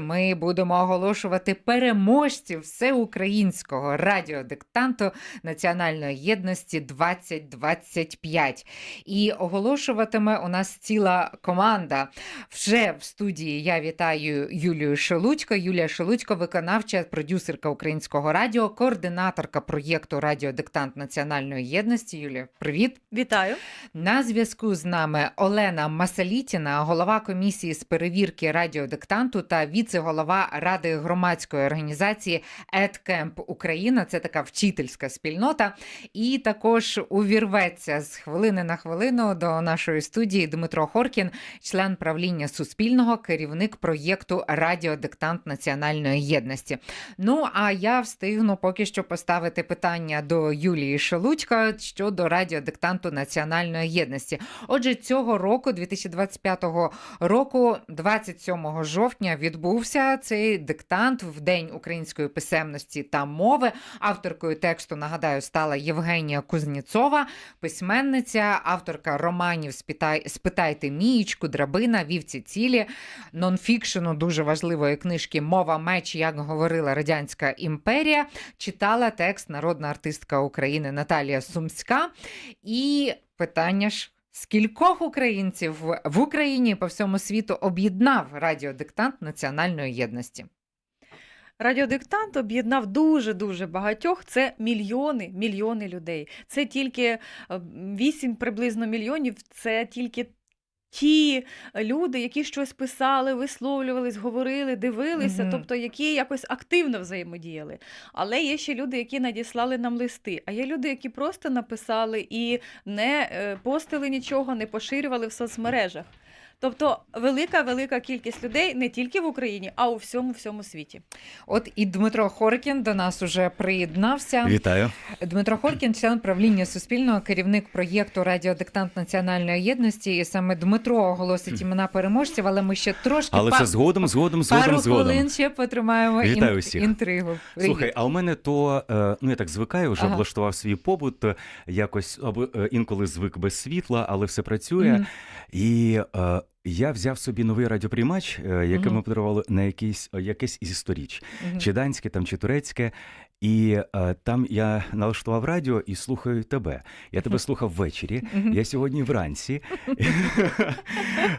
ми будемо оголошувати переможців всеукраїнського радіодиктанту Національної єдності 2025. І оголошуватиме у нас ціла команда. Вже в студії я вітаю Юлію Шелудько. Юлія Шелудько, виконавча продюсерка українського радіо, координаторка проєкту Радіодиктант Національної єдності. Юлія, привіт. Вітаю. На зв'язку з нами Олена Масалітіна, голова комісії з перевірки радіодиктанту та віце-голова ради громадської організації «Едкемп Україна. Це така вчительська спільнота. І також увірветься з хвилини на хвилину до нашої студії Дмитро Хоркін, член правління Суспільного, керівник проєкту Радіодиктант Національної єдності. Ну а я встигну поки що поставити питання до Юлії Шелудько щодо радіодиктанту Національної єдності. Отже, цього року, 2025 року, 27 жовтня, відбувся цей диктант в День української писемності та мови. Авторкою тексту нагадаю стала Євгенія Кузніцова, письменниця, авторка романів «Спитай- Спитайте Мієчку, Драбина, Вівці цілі, нонфікшену дуже важливої книжки Мова меч, як говорила радянська імперія. Читала текст народна артистка України Наталія Сумська. І питання ж. Скількох українців в- Україні по всьому світу об'єднав радіодиктант національної єдності? Радіодиктант об'єднав дуже дуже багатьох. Це мільйони, мільйони людей. Це тільки е, 8 приблизно мільйонів. Це тільки ті люди, які щось писали, висловлювались, говорили, дивилися, Мгм. тобто які якось активно взаємодіяли. Але є ще люди, які надіслали нам листи. А є люди, які просто написали і не е, постили нічого, не поширювали в соцмережах. Тобто велика велика кількість людей не тільки в Україні, а у всьому всьому світі. От і Дмитро Хоркін до нас уже приєднався. Вітаю. Дмитро Хоркін, член правління Суспільного, керівник проєкту Радіодиктант Національної єдності. І саме Дмитро оголосить імена переможців, але ми ще трошки Але це згодом, згодом, пару згодом, згодом. хвилин ще потримаємо Вітаю ін- всіх. інтригу. Слухай, а у мене то, е, ну я так звикаю, вже Ага. облаштував свій побут, е, якось або е, інколи звик без світла, але все працює. Мгм. І я взяв собі новий радіоприймач, е, який ми подарували на якийсь, якесь із сторіч, чи данське там, чи турецьке. І е, там я налаштував радіо і слухаю тебе. Я тебе слухав ввечері. Я сьогодні вранці.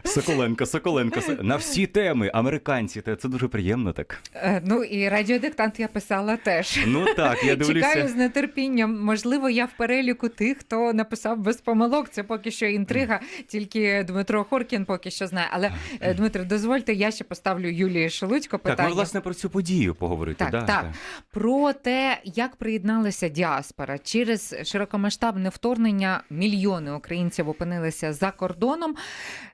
Соколенко, Соколенко, Со- на всі теми, американці, це дуже приємно так. Е, Ну і радіодиктант я писала теж. Ну так, я дивлюся. Чекаю з нетерпінням. Можливо, я в переліку тих, хто написав без помилок. Це поки що інтрига. Тільки Дмитро Хоркін поки що знає. Але е, Дмитро, дозвольте, я ще поставлю Юлії Шелудько Так, ми власне про цю подію поговорити. Так, да, так. про те, як приєдналася діаспора через широкомасштабне вторгнення. Мільйони українців опинилися за кордоном.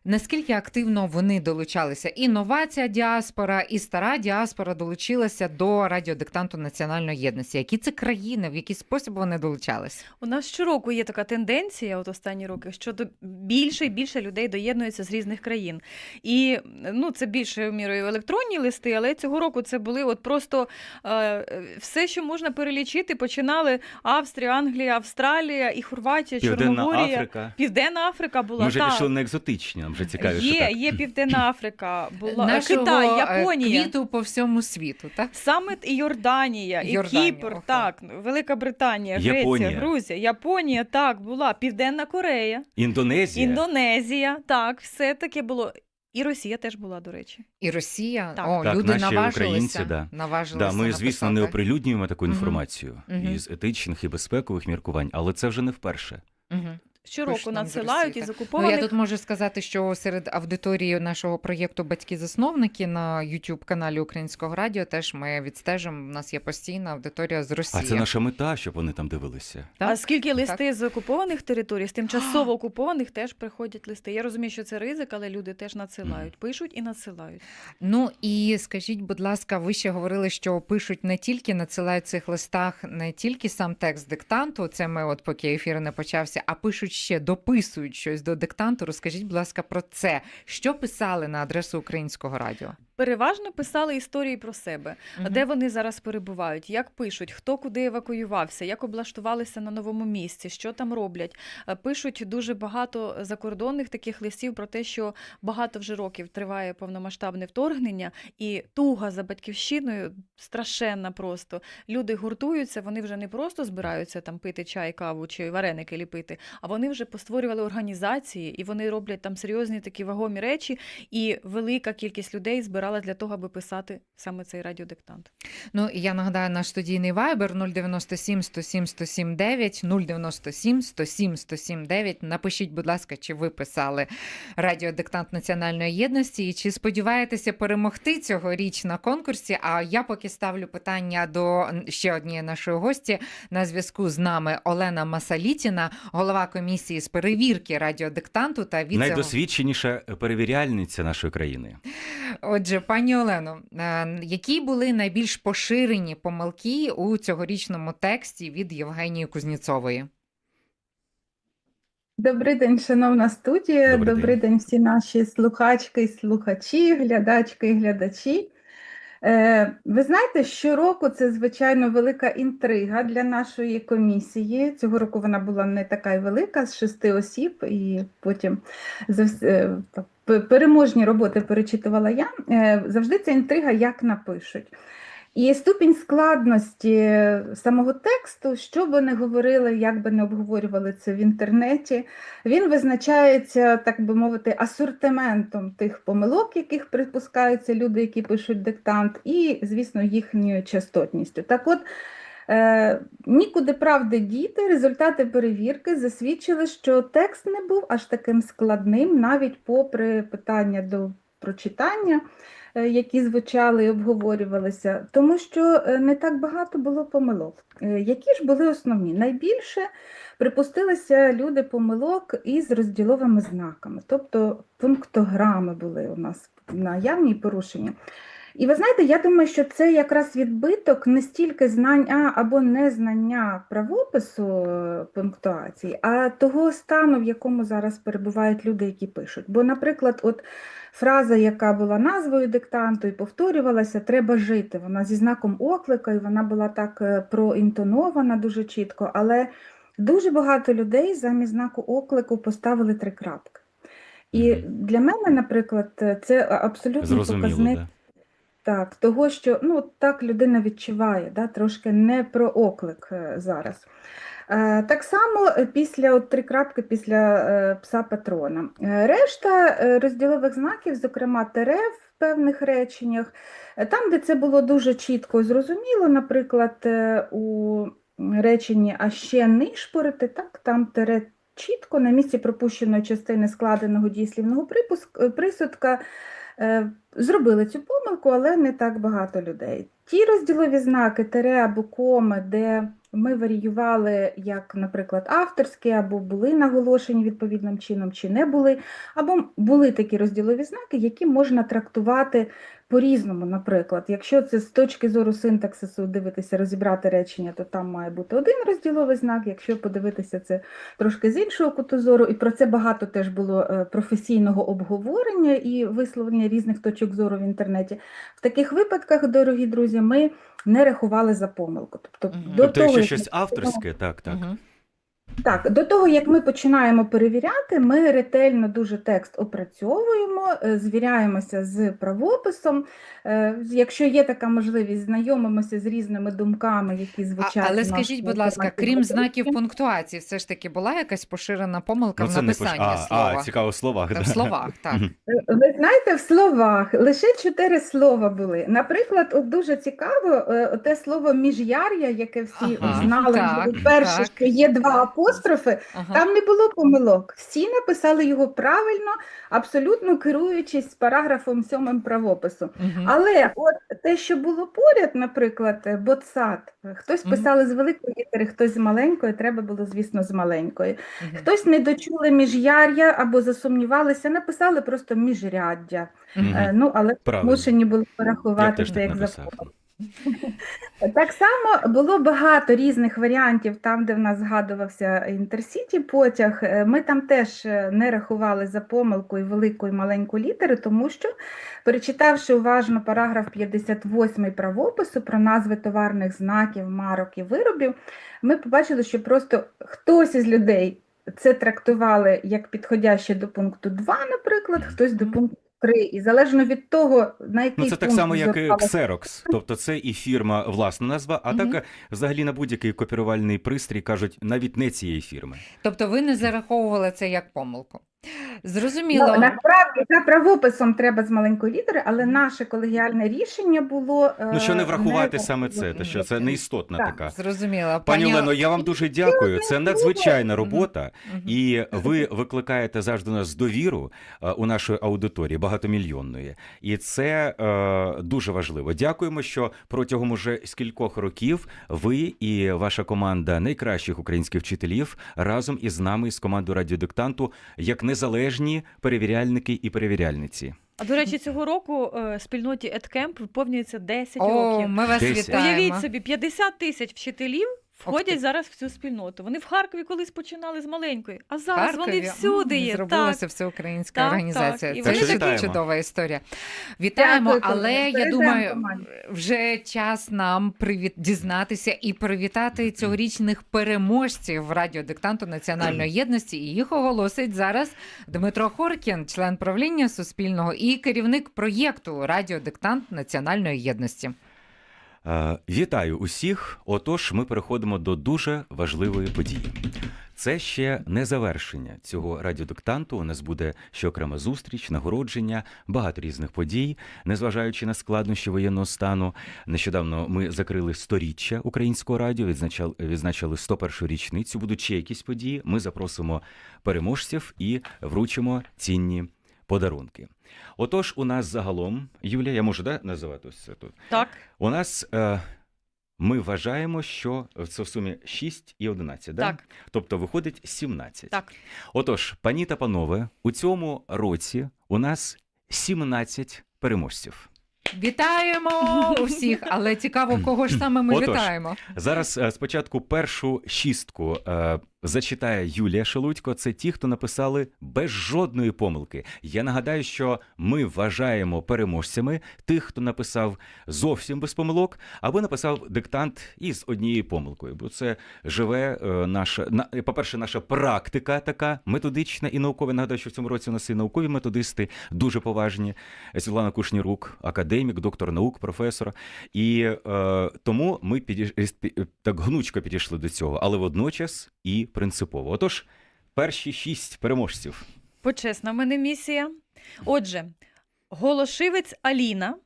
Наскільки активно вони долучалися? І нова ця діаспора, і стара діаспора долучилася до радіодиктанту національної єдності. Які це країни, в який спосіб вони долучалися? У нас щороку є така тенденція, от останні роки, що до більше і більше людей доєднується з різних країн. І ну, це більшою мірою електронні листи, але цього року це були от просто е, все, що можна перелічити. Починали Австрія, Англія, Австралія і Хорватія, Південна Чорногорія. Африка. Південна Африка була Ми вже так. пішли на екзотичні, нам вже цікаві, що Є, так. є Південна Африка, була Нашого, Китай, е, Японія. квіту по всьому світу, так? Саме і Йорданія, і Йорданія, Кіпр, ого. так, Велика Британія, Японія. Греція, Грузія, Японія, так, була, Південна Корея, Індонезія. Індонезія, так, все таке було. І Росія теж була, до речі. І Росія, Так. о, Так, люди наші наважилися. українці, да. наважилися Да, ми, звісно, не оприлюднюємо таку інформацію Мгм. із етичних і безпекових міркувань, але це вже не вперше. Мгм. Щороку надсилають із так. Ну, я тут можу сказати, що серед аудиторії нашого проєкту Батьки-засновники на youtube каналі Українського радіо теж ми відстежимо. У нас є постійна аудиторія з Росії. А це наша мета, щоб вони там дивилися. Так? А скільки листи з окупованих територій, з тимчасово окупованих теж приходять листи. Я розумію, що це ризик, але люди теж надсилають, пишуть і надсилають. Ну і скажіть, будь ласка, ви ще говорили, що пишуть не тільки надсилають в цих листах не тільки сам текст диктанту. Це ми, от поки ефір не почався, а пишуть ще дописують щось до диктанту. Розкажіть, будь ласка, про це. Що писали на адресу українського радіо? Переважно писали історії про себе, Мгм. де вони зараз перебувають, як пишуть, хто куди евакуювався, як облаштувалися на новому місці, що там роблять. Е, Пишуть дуже багато закордонних таких листів про те, що багато вже років триває повномасштабне вторгнення, і туга за батьківщиною страшенна просто. Люди гуртуються, вони вже не просто збираються там пити чай, каву чи вареники ліпити, а вони вже постворювали організації, і вони роблять там серйозні такі вагомі речі. І велика кількість людей збиралась для того, аби писати саме цей радіодиктант. Ну, і я нагадаю, наш студійний вайбер 097 107 107 9, 097 107 107 9. Напишіть, будь ласка, чи ви писали радіодиктант національної єдності і чи сподіваєтеся перемогти цьогоріч на конкурсі? А я поки ставлю питання до ще однієї нашої гості на зв'язку з нами Олена Масалітіна, голова комісії з перевірки радіодиктанту та віце Найдосвідченіша перевіряльниця нашої країни. Отже, пані Олено, е, які були найбільш поширені помилки у цьогорічному тексті від Євгенії Кузніцової? Добрий день, шановна студія. Добрий Добрий, день. день. всі наші слухачки і слухачі, глядачки і глядачі. Е, ви знаєте, щороку це звичайно велика інтрига для нашої комісії. Цього року вона була не така й велика, з шести осіб, і потім е, переможні роботи перечитувала я. Е, завжди ця інтрига, як напишуть. І ступінь складності самого тексту, що би не говорили, як би не обговорювали це в інтернеті, він визначається, так би мовити, асортиментом тих помилок, яких припускаються люди, які пишуть диктант, і, звісно, їхньою частотністю. Так от, е, нікуди правди діти, результати перевірки засвідчили, що текст не був аж таким складним, навіть попри питання до прочитання які звучали і обговорювалися, тому що е, не так багато було помилок. Е, Які ж були основні? Найбільше припустилися люди помилок із розділовими знаками, тобто пунктограми були у нас наявні порушення. І ви знаєте, я думаю, що це якраз відбиток не стільки знання або незнання правопису е, пунктуації, а того стану, в якому зараз перебувають люди, які пишуть. Бо, наприклад, от фраза, яка була назвою диктанту і повторювалася, треба жити. Вона зі знаком оклика, і вона була так е, проінтонована дуже чітко, але дуже багато людей замість знаку оклику поставили три крапки. І для мене, наприклад, це абсолютно показник да. Так, того, що ну, так людина відчуває, да, трошки не про оклик е, зараз. Е, Так само е, після от, три крапки після пса патрона. Решта розділових знаків, зокрема тере в певних реченнях, там, де це було дуже чітко зрозуміло, наприклад, у реченні а ще нишпорити, так, там тере чітко на місці пропущеної частини складеного дієслівного припуск- присудка. Зробили цю помилку, але не так багато людей. Ті розділові знаки, тире або коми, де ми варіювали, як, наприклад, авторські, або були наголошені відповідним чином, чи не були, або були такі розділові знаки, які можна трактувати по-різному. Наприклад, якщо це з точки зору синтаксису дивитися, розібрати речення, то там має бути один розділовий знак. Якщо подивитися це трошки з іншого куту зору, і про це багато теж було е, професійного обговорення і висловлення різних точок зору в інтернеті. В таких випадках, дорогі друзі, ми не рахували за помилку. Тобто, Мгм. до Тобто, того, як щось авторське, так, так. Мгм. Так, до того, як ми починаємо перевіряти, ми ретельно дуже текст опрацьовуємо, е, звіряємося з правописом. Е, Якщо є така можливість, знайомимося з різними думками, які А, але скажіть, будь ласка, крім знаків пунктуації, все ж таки була якась поширена помилка Ну, в це не написанні а, слова? а, цікаво в словах. В словах, так. Е, Ви знаєте, в словах лише чотири слова були. Наприклад, от дуже цікаво е, те слово міжяр'я, яке всі Ага, знали так, перше, так. що є два апострофи. Ага. Там не було помилок. Всі написали його правильно, абсолютно керуючись параграфом сьомим правопису. Мгм. Але от те, що було поряд, наприклад, е, ботсад, хтось Мгм. писали з великої літери, хтось з маленької, треба було, звісно, з маленької. Мгм. Хтось не дочули міжяр'я або засумнівалися, написали просто міжряддя. Е, Ну, але Правильно. змушені були порахувати це як написав. Так само було багато різних варіантів там, де в нас згадувався інтерсіті потяг. Е, Ми там теж е, не рахували за помилку і велику і маленьку літери, тому що, перечитавши уважно параграф 58 правопису про назви товарних знаків, марок і виробів, ми побачили, що просто хтось із людей це трактували як підходяще до пункту 2, наприклад, хтось до пункту 3. І залежно від того, на який Ну, це так само, як і Xerox. Тобто це і фірма власна назва, а так взагалі на будь-який копірувальний пристрій кажуть навіть не цієї фірми. Тобто ви не зараховували це як помилку. Зрозуміло. Ну, насправді за правописом треба з маленької літери, але наше колегіальне рішення було Ну що не е, врахувати не саме це, те, що це неістотна Так. така. Зрозуміло. Пані Олено, я вам дуже дякую. Це надзвичайна робота, і ви викликаєте завжди нас довіру е, у нашої аудиторії багатомільйонної. І це е, дуже важливо. Дякуємо, що протягом уже скількох років ви і ваша команда найкращих українських вчителів разом із нами, із командою радіодиктанту, як незалежні перевіряльники і перевіряльниці. А до речі, цього року е, спільноті EdCamp виповнюється 10 О, років. ми вас Десять. вітаємо. Уявіть собі, 50 тисяч вчителів Входять зараз в цю спільноту. Вони в Харкові колись починали з маленької, а зараз вони всюди є. Зробилася всеукраїнська Так, організація. так. І Це ви- чудова історія. Вітаємо, Дякую, але я Передаємо думаю, вже час нам привіт дізнатися і привітати цьогорічних переможців радіодиктанту Національної єдності. І їх оголосить зараз Дмитро Хоркін, член правління Суспільного і керівник проєкту Радіодиктант Національної єдності. Е, Вітаю усіх. Отож, ми переходимо до дуже важливої події. Це ще не завершення цього радіодиктанту. У нас буде ще окрема зустріч, нагородження, багато різних подій, незважаючи на складнощі воєнного стану. Нещодавно ми закрили сторіччя українського радіо, відзначали, відзначили 101 річницю. Будуть ще якісь події. Ми запросимо переможців і вручимо цінні подарунки. Отож, у нас загалом, Юлія, я можу да, називати ось це тут. Так. У нас е, ми вважаємо, що це в сумі 6 і 11, да? Так, тобто виходить 17. так. Отож, пані та панове, у цьому році у нас 17 переможців. Вітаємо усіх, але цікаво, кого ж саме ми Отож, вітаємо. Зараз е, спочатку першу шістку е, зачитає Юлія Шелудько. Це ті, хто написали без жодної помилки. Я нагадаю, що ми вважаємо переможцями тих, хто написав зовсім без помилок, або написав диктант із однією помилкою. Бо це живе е, наша по-перше, наша практика така методична і наукова. Нагадаю, що в цьому році у нас і наукові методисти дуже поважні. Світлана Кушнірук, академік, доктор наук, професор. І е, тому ми підіш... так гнучко підійшли до цього, але водночас і принципово. Отож, перші шість переможців. Почесна в мене місія. Отже, Голошивець Аліна.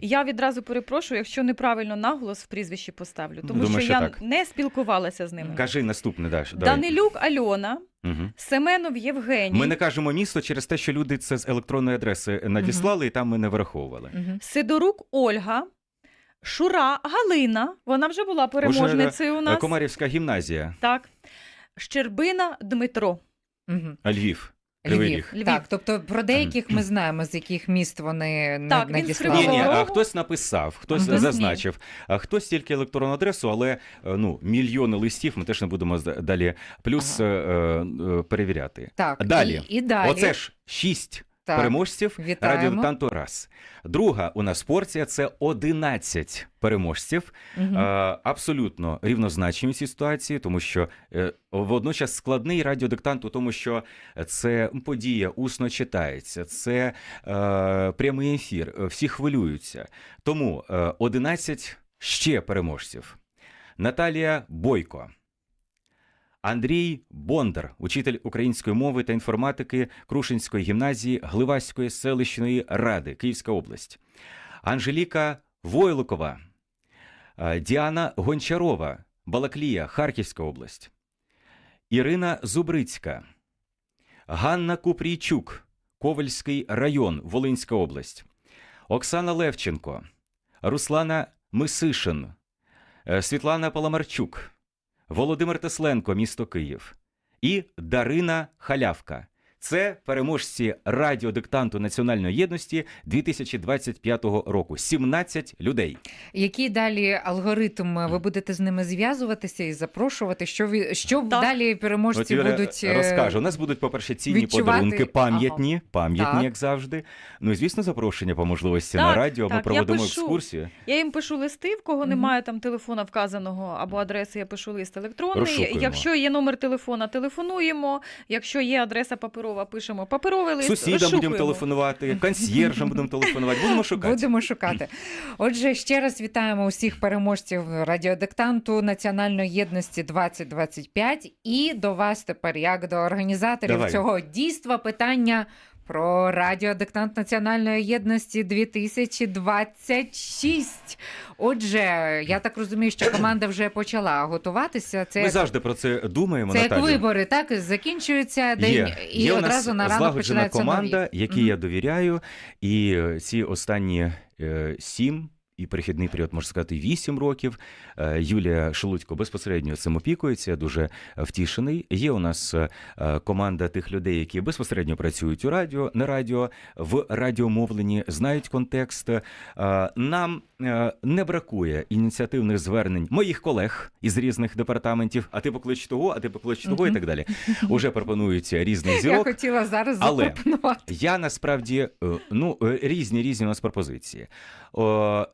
Я відразу перепрошую, якщо неправильно наголос в прізвищі поставлю, тому Думаю, що, що я так. не спілкувалася з ними. Кажи наступне, Даш. Данилюк Альона, Угу. Семенов Євгеній, Ми не кажемо місто через те, що люди це з електронної адреси надіслали, і там ми не враховували. Мгм. Сидорук Ольга, Шура Галина. Вона вже була переможницею у Е, нас. Комарівська гімназія, Так. Щербина Дмитро. Мгм. Львів. Кривий Львів. Львів. Так, тобто про деяких ми знаємо, з яких міст вони не Так, він надіслали. Ні, ні, а хтось написав, хтось Мгм. зазначив, а хтось тільки електронну адресу, але е, ну мільйони листів ми теж не будемо з- далі плюс Ага. е, е, перевіряти. Так, Далі. І, і далі. Оце ж шість Так, переможців вітаємо. радіодиктанту раз. Друга у нас порція це 11 переможців. Е, абсолютно рівнозначні у цій ситуації, тому що е, водночас складний радіодиктант у тому, що це подія усно читається, це е, прямий ефір, е, всі хвилюються. Тому е, 11 ще переможців. Наталія Бойко. Андрій Бондар, учитель української мови та інформатики Крушинської гімназії Гливаської селищної ради, Київська область. Анжеліка Войлукова, Е, Діана Гончарова, Балаклія, Харківська область, Ірина Зубрицька, Ганна Купрійчук, Ковальський район, Волинська область, Оксана Левченко, Руслана Мисишин, е, Світлана Паламарчук, Володимир Тесленко, місто Київ і Дарина Халявка. Це переможці радіодиктанту національної єдності 2025 року. 17 людей. Який далі алгоритм ви будете з ними зв'язуватися і запрошувати? Що ви що Так. далі переможці От Юля будуть е, розкаже. У нас будуть, по-перше, цінні відчувати- подарунки, пам'ятні, пам'ятні, Так. як завжди. Ну і звісно, запрошення по можливості Так, на радіо. Ми так, я пишу. екскурсію. Я їм пишу листи, в кого Мгм. немає там телефона вказаного або адреси, я пишу лист електронний. Розшукуємо. Якщо є номер телефона, телефонуємо. Якщо є адреса паперова, пишемо паперовий лист. Сусідам розшукуємо. будемо телефонувати, консьєржам будемо телефонувати. Будемо шукати. Будемо шукати. Отже, ще раз вітаємо усіх переможців радіодиктанту Національної єдності 2025. І до вас тепер, як до організаторів Давай. цього дійства, питання. Про радіодиктант Національної єдності 2026. Отже, я так розумію, що команда вже почала готуватися. Це Ми як, завжди про це думаємо. це як вибори, так закінчується день Є, і є у одразу нас на ранок починається команда, нові. якій Мгм. я довіряю. І е, ці останні е, сім. І перехідний період, можна сказати, вісім років. Е, Юлія Шелудько безпосередньо цим опікується. Я дуже втішений. Є у нас е, команда тих людей, які безпосередньо працюють у радіо, на радіо, в радіомовленні, знають контекст. Е, Нам не бракує ініціативних звернень моїх колег із різних департаментів. А ти поклич того, а ти поклич того, і так далі. Уже пропонуються різних Я хотіла зараз Але- запропонувати. Я насправді ну різні різні у нас пропозиції.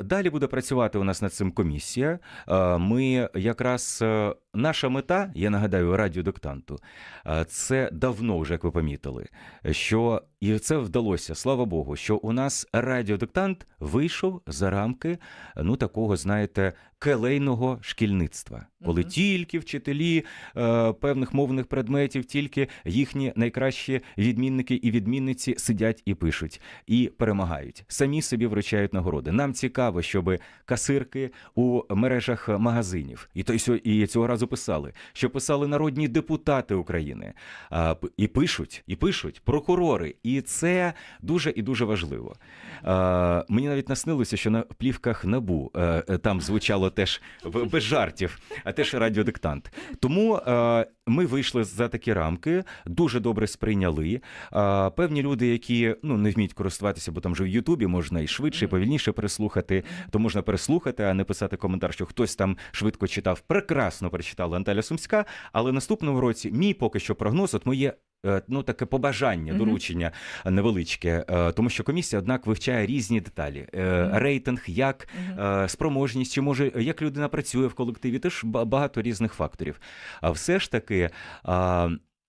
Далі буде працювати у нас над цим комісія. Е, Ми якраз е, наша мета, я нагадаю, радіодиктанту, е, це давно вже, як ви помітили, що і це вдалося, слава Богу, що у нас радіодиктант вийшов за рамки ну такого, знаєте, келейного шкільництва, коли Мгм. тільки вчителі е, певних мовних предметів, тільки їхні найкращі відмінники і відмінниці сидять і пишуть, і перемагають. Самі собі вручають нагороди. Нам цікаво, щоб касирки у мережах магазинів, і то й і цього разу писали, що писали народні депутати України. А, і пишуть, і пишуть прокурори. І це дуже і дуже важливо. Мені навіть наснилося, що на плівках набу е, е, там звучало теж без жартів, а теж радіодиктант. Тому е, ми вийшли за такі рамки, дуже добре сприйняли. А, певні люди, які ну не вміють користуватися, бо там же в Ютубі можна і швидше, і повільніше переслухати, то можна переслухати, а не писати коментар, що хтось там швидко читав. Прекрасно прочитала Анталя Сумська. Але наступному році мій поки що прогноз, от моє. Е, Ну, таке побажання, доручення невеличке, е, тому що комісія, однак, вивчає різні деталі: Е, рейтинг, як е, спроможність, чи може як людина працює в колективі, теж багато різних факторів. А все ж таки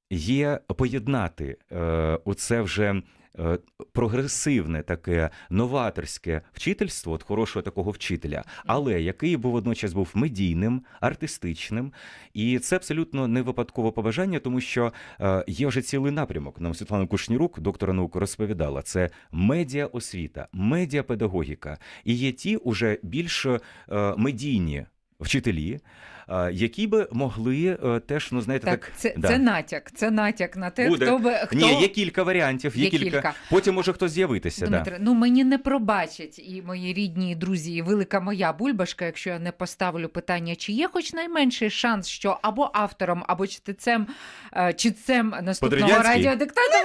є поєднати е, оце вже. Е, Прогресивне таке новаторське вчительство, от хорошого такого вчителя, але який був водночас був медійним, артистичним, і це абсолютно не випадкове побажання, тому що е, є вже цілий напрямок. Нам Світлана Кушнірук, доктора наук, розповідала: це медіаосвіта, медіапедагогіка. І є ті уже більш е, медійні вчителі, які би могли е, теж, ну знаєте, так, Так, це, да. це натяк. Це натяк на те, Буде. хто би хто Ні, є кілька варіантів, є, Є кілька. кілька. Потім може хтось з'явитися. Да. Ну мені не пробачать і мої рідні і друзі, і велика моя бульбашка, якщо я не поставлю питання, чи є хоч найменший шанс, що або автором, або чтецем, е, читцем наступного Подерев'янський?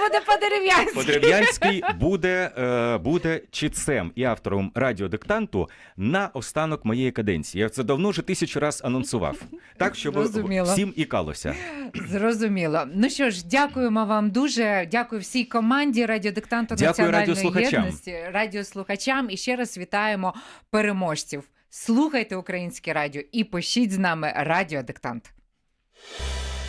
буде Подерев'янський. Подреб'янський буде, е, буде читцем і автором радіодиктанту на останок моєї каденції. Я це давно вже тисячу раз анонсував. Так, щоб Зрозуміло. всім ікалося. Зрозуміло. Ну що ж, дякуємо вам дуже. Дякую всій команді радіодиктанту Дякую Національної радіослухачам. єдності, радіослухачам і ще раз вітаємо переможців. Слухайте українське радіо і пишіть з нами радіодиктант.